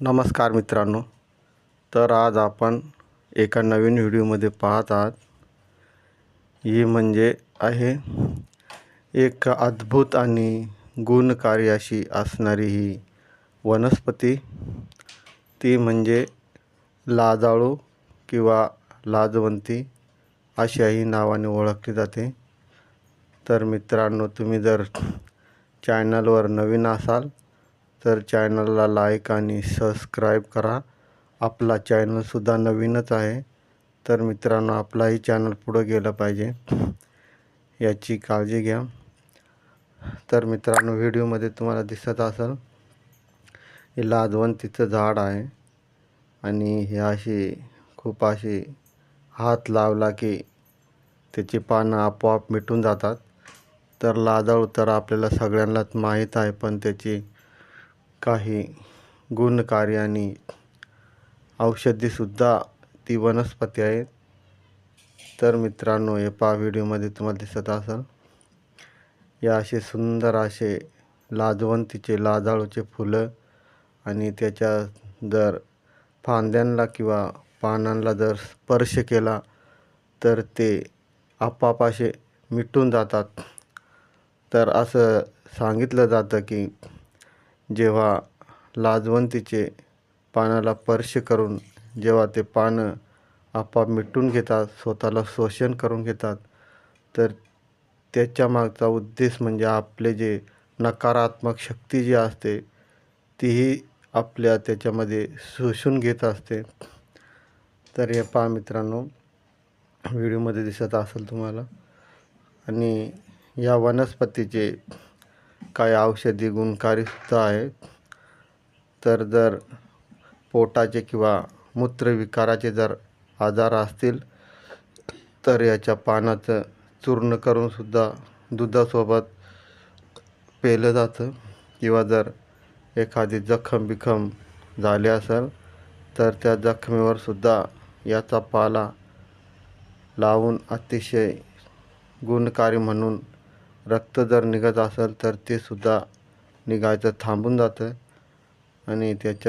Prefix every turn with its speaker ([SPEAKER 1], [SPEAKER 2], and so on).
[SPEAKER 1] नमस्कार मित्रांनो. तर आज आपण एका नवीन व्हिडिओमध्ये पाहत आहात. ही म्हणजे आहे एक अद्भुत आणि गुणकारी अशी असणारी ही वनस्पती. ती म्हणजे लाजाळू किंवा लाजवंती अशाही नावाने ओळखली जाते. तर मित्रांनो तुम्ही जर चॅनलवर नवीन असाल तर चॅनलला लाईक आणि सबस्क्राईब करा. आपला चॅनलसुद्धा नवीनच आहे. तर मित्रांनो आपलाही चॅनल पुढं गेलं पाहिजे. याची काळजी घ्या. तर मित्रांनो व्हिडिओमध्ये तुम्हाला दिसत असेल हे लाजवंतीचं झाड आहे. आणि हे अशी खूप अशी हात लावला की त्याची पानं आपोआप मिटून जातात. तर लाजाळू तर आपल्याला सगळ्यांनाच माहीत आहे पण त्याची काही गुणकारी आणि औषधीसुद्धा ती वनस्पती आहे. तर मित्रांनो हे पहा व्हिडिओमध्ये तुम्हाला दिसत असाल. या असे सुंदर असे लाजवंतीचे लाजाळूचे फुलं आणि त्याच्या जर फांद्यांना किंवा पानांना जर स्पर्श केला तर ते आपाप असे मिटून जातात. तर असं सांगितलं जातं की जेव्हा लाजवंतीचे पानाला स्पर्श करून जेव्हा ते पानं आपाप मिटून घेतात स्वतःला शोषण करून घेतात तर त्याच्या मागचा उद्देश म्हणजे आपले जे नकारात्मक शक्ती जी असते तीही आपल्या त्याच्यामध्ये शोषून घेत असते. तर हे पहा मित्रांनो व्हिडिओमध्ये दिसत असेल तुम्हाला. आणि या वनस्पतीचे काही औषधी गुणकारीसुद्धा आहेत तर जर पोटाचे किंवा मूत्रविकाराचे जर आजार असतील तर याच्या पानाचं चूर्ण करूनसुद्धा दुधासोबत पेलं जातं. किंवा जर एखादी जखम बिखम झाली असेल तर त्या जखमेवरसुद्धा याचा पाला लावून अतिशय गुणकारी म्हणून रक्त जर निघत असेल तर ते सुद्धा निघायचं थांबून जातं. आणि त्याच्या